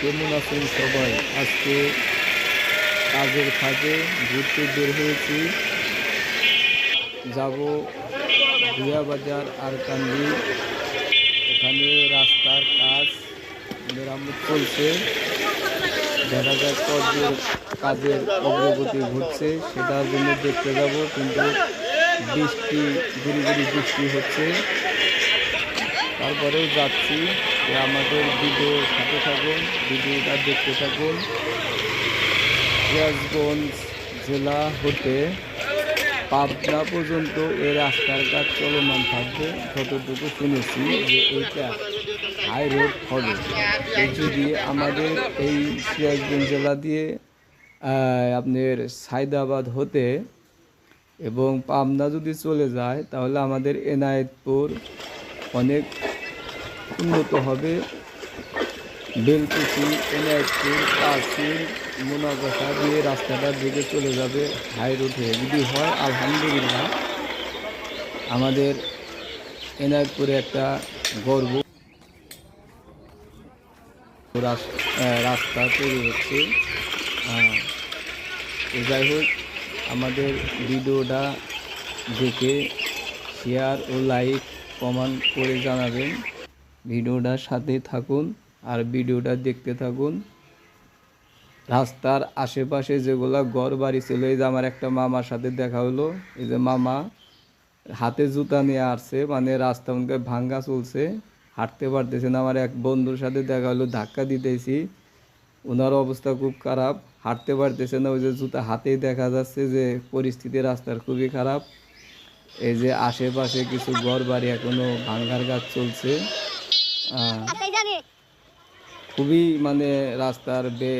কেমন আছেন সবাই? আজকে কাজের ফাঁকে ঘুরতে বের হয়েছি। যাব ভুয়া বাজার আর কান্দি ওখানে রাস্তার কাজ মেরামত চলছে। দেখা যাক কতদূর কাজের অগ্রগতি ঘটছে, সেটার জন্য দেখতে যাব। কিন্তু বৃষ্টি, গুড়ি গুড়ি বৃষ্টি হচ্ছে। তারপরেও যাচ্ছি। আমাদের ভিডিও সাথে থাকুন ভিডিওটা দেখতে থাকুন। সিরাজগঞ্জ জেলা হতে পাবনা পর্যন্ত এই রাস্তার কাজ চলমান থাকবে। যতটুকু শুনেছি যে এইটা হাই রোড হবে। যদি আমাদের এই সিরাজগঞ্জ জেলা দিয়ে আপনার সাইদাবাদ হতে এবং পাবনা যদি চলে যায়, তাহলে আমাদের এনায়েতপুর অনেক উন্নত হবে। বেলকুচি, এনায়তপুর কাশির মোনাগাছা দিয়ে রাস্তাটার দিকে চলে যাবে। হাই রোড যদি হয়, আলহামদুলিল্লাহ। আমাদের এনায়তপুরে একটা গর্ব রাস- রাস্তা তৈরি হচ্ছে। যাই হোক, আমাদের ভিডিওটা দেখে শেয়ার ও লাইক কমেন্ট করে জানাবেন। ভিডিওটার সাথে থাকুন আর ভিডিওটা দেখতে থাকুন। রাস্তার আশেপাশে যেগুলা ঘর বাড়ি ছিল, এই যে আমার একটা মামার সাথে দেখা হলো। এই যে মামা হাতে জুতা নিয়ে আসছে মানে রাস্তা মনে ভাঙ্গা চলছে, হাঁটতে পারতেছে না। আমার এক বন্ধুর সাথে দেখা হলো, ধাক্কা দিতেছি। ওনার অবস্থা খুব খারাপ, হাঁটতে পারতেছে না। ওই যে জুতা হাতেই দেখা যাচ্ছে যে পরিস্থিতি রাস্তার খুবই খারাপ। এই যে আশেপাশে কিছু ঘর বাড়ি এখনও ভাঙ্গার কাজ চলছে। খুবই মানে রাস্তার বে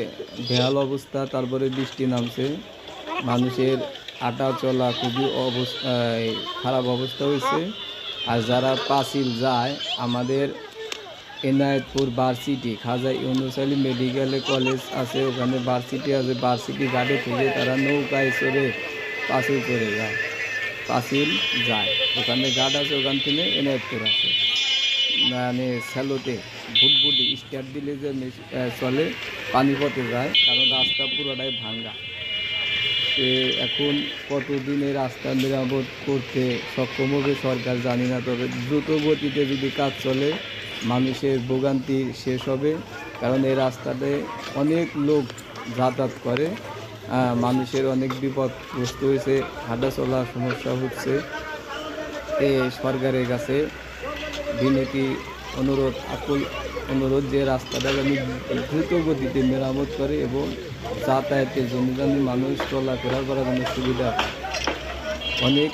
বেহাল অবস্থা তারপরে বৃষ্টি নামছে। মানুষের হাঁটা চলা খুবই অবস্থা খারাপ অবস্থা হয়েছে। আর যারা পাঁচিল যায় আমাদের Enayetpur varsity Khaja Yunus Ali medical college আছে ওখানে ভার্সিটি আছে। ভার্সিটি ঘাটে থেকে তারা নৌকায় চড়ে পাঁচিল চড়ে যায়। পাঁচিল যায়। ওখানে ঘাট আছে ওখান থেকে এনায়েতপুর আছে মানে স্যালোতে ভুটভুটি স্টার্ট দিলে যে চলে পানি পথে যায়, কারণ রাস্তা পুরোটাই ভাঙ্গা। এখন কতদিনে রাস্তা মেরামত করতে সক্ষম হবে সরকার জানি না, তবে দ্রুত গতিতে যদি কাজ চলে, মানুষের ভোগান্তি শেষ হবে, কারণ এই রাস্তাতে অনেক লোক যাতায়াত করে মানুষের অনেক বিপদগ্রস্ত হয়েছে হাঁটা চলার সমস্যা হচ্ছে। এ, সরকারের কাছে বিনতি অনুরোধ, আকুল অনুরোধ যে রাস্তাটা যেন দ্রুত গতিতে মেরামত করে এবং যাতায়াতের জন্য যেন মানুষ চলাফেরা করার জন্য সুবিধা অনেক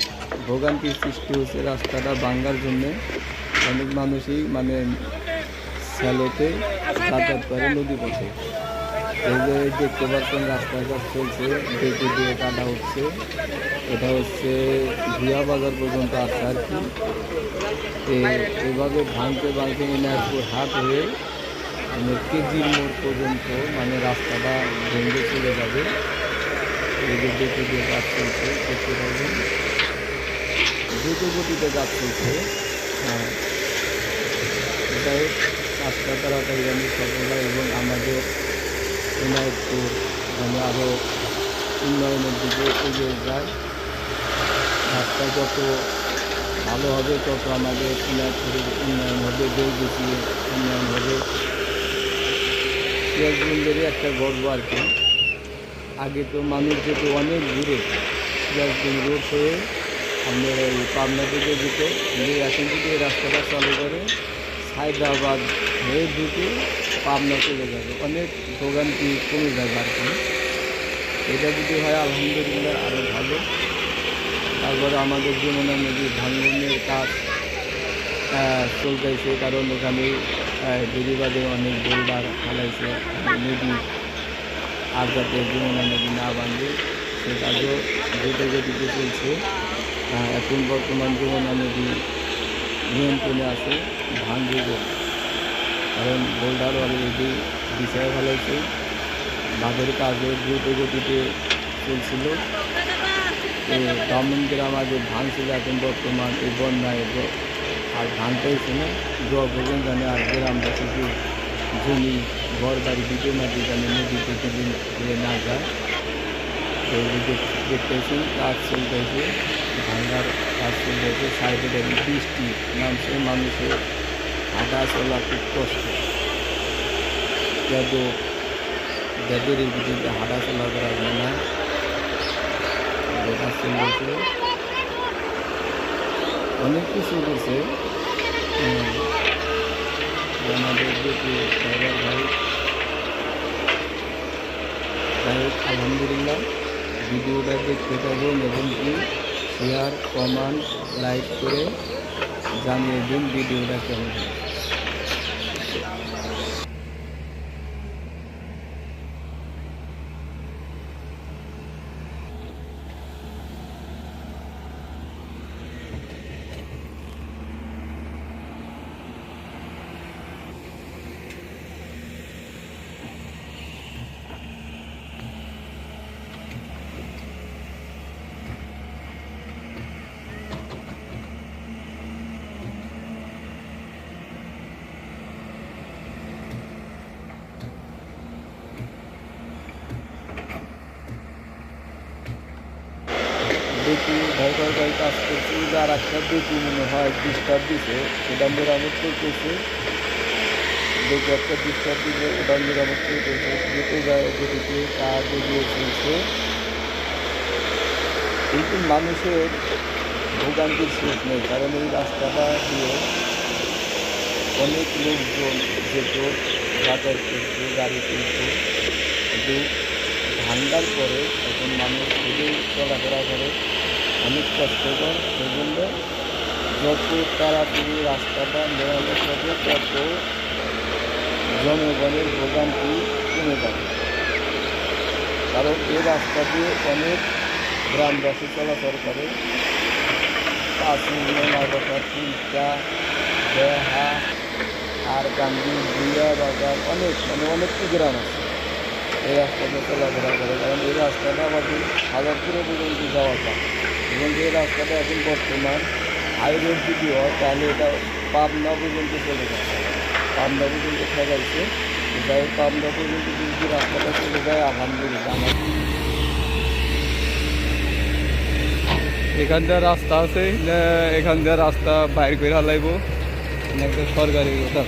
ভোগান্তির সৃষ্টি হচ্ছে রাস্তাটা ভাঙ্গার জন্যে। অনেক মানুষই মানে স্যালোতে যাতায়াত করে নদী পথে এই দেখতে পাচ্ছেন, রাস্তার কাজ চলছে দেখে দিয়ে কাটা হচ্ছে। এটা হচ্ছে ভুয়া বাজার পর্যন্ত আসছে আর কি। এভাবে ভাঙতে ভাঙতে এনায়তপুর হাট হয়ে মানে কেজির মোড় পর্যন্ত মানে রাস্তাটা ভেঙে চলে যাবে। এই যে দেখে দিয়ে কাজ চলছে, দেখতে পাবেন দ্রুত গতিতে কাজ চলছে। হ্যাঁ। এটাই কাজটা তাড়াতাড়ি আমি সফল এবং আমাদের এনায়তপুর মানে আরও উন্নয়নের দিকে এগিয়ে যায় রাস্তা যত ভালো হবে, তত আমাদের এনায়তপুরের উন্নয়ন হবে বেশি উন্নয়ন হবে। সিরাজগঞ্জেরই একটা গর্ব আর কি। আগে তো মানুষ যেত অনেক দূরে সিরাজগঞ্জ রোড হয়ে আপনার এই পাবনা থেকে যেত এখন যদি রাস্তাটা চালু করে হায়দ্রাবাদ হয়ে ঢুকে পাবনা চলে যাবে। অনেক ভোগান্তি কমে যাবে আর কি এটা যদি হয়, আলহামদুলিল্লাহ আরও ভালো। তারপরে আমাদের যমুনা নদী ভাঙ্গনের কাজ চলতেছে। কারণ ওখানে বেরিবাদে অনেক বোল্ডার ফেলাইছে। নদী, আর যাতে যমুনা নদী না বাঁধে সে কাজও দ্রুত গতিতে চলছে। এখন বর্তমান যমুনা নদী নিয়ন্ত্রণে আছে বলে। কারণ বোল্ডার অলরেডি বিছায় ফেলাইছে বাঁধের কাজও দ্রুত গতিতে চলছিল। গ্রাম আগে ভাঙছিল এখন বর্তমান এই বন্যায় আর ভাঙতেইছে না দোয়া করবেন জানে আর গ্রামবাসীকে জমি, ঘর, বাড়ি দিতে মাটি জানে নদীতে দিন না যায়। তো দেখতেছেন কাজ চলতেছে ভাঙ্গার কাজ চলতেছে, সাইডে দেখি বৃষ্টি নামছে মানুষের হাঁটা চলা খুব কষ্ট যাদু যাদের এই ভিতরে হাঁটা চলা করা যায় না অনেক কিছু করছে। আমাদের আলহামদুলিল্লাহ ভিডিওটা দেখতে থাকুন এবং কি শেয়ার কমেন্ট লাইক করে জানিয়ে দিন ভিডিওটা কেমন হয়। দেখি ঢাকার গাড়ি কাজ করছে আর একটা দেখি মনে হয় ডিস্টার্ব দিছে, সেটা মেরামত করতেছে। দেখি একটা ডিস্টার্ব দিছে ওটা মেরামত করতেছে, যেতে যায়, যেদিকে কাজ এগিয়ে চলছে। কিন্তু মানুষের ভোগান্তির শেষ নেই, কারণ এই রাস্তাটা দিয়ে অনেক লোকজন যেত, যাতায়াত করতো, গাড়ি চলতো কিন্তু ঠান্ডার পরে এখন মানুষ খুবই চলাফেরা করে। অনেক কষ্টকর সেজন্য যত তাড়াতাড়ি রাস্তাটা মেরামত হবে, তত জনগণের ভোগান্তি কমে যাবে। কারণ এই রাস্তা দিয়ে অনেক গ্রামবাসী চলাচল করে। তিনটা দেহা আর গান্ধী ভুইয়া বাজার, অনেক মানে অনেক গ্রাম আছে। এই রাস্তাতে চলাফেরা করে। কারণ এই রাস্তাটা আমাদের হাজারপুরে পর্যন্ত যাওয়া যায়। এবং যে রাস্তাটা এখন বর্তমান হাই রোড যদি হয়, তাহলে এটা পাবনা পর্যন্ত চলে যায়। পাবনা পর্যন্ত ঠেকাইছে। যাই হোক পাবনা পর্যন্ত যদি রাস্তাটা চলে যায়, আলহামদুলিল্লাহ। এখান দিয়ে রাস্তা আছে এখান দিয়ে রাস্তা বাইর করে হালাইব? একটা সরকারি কথা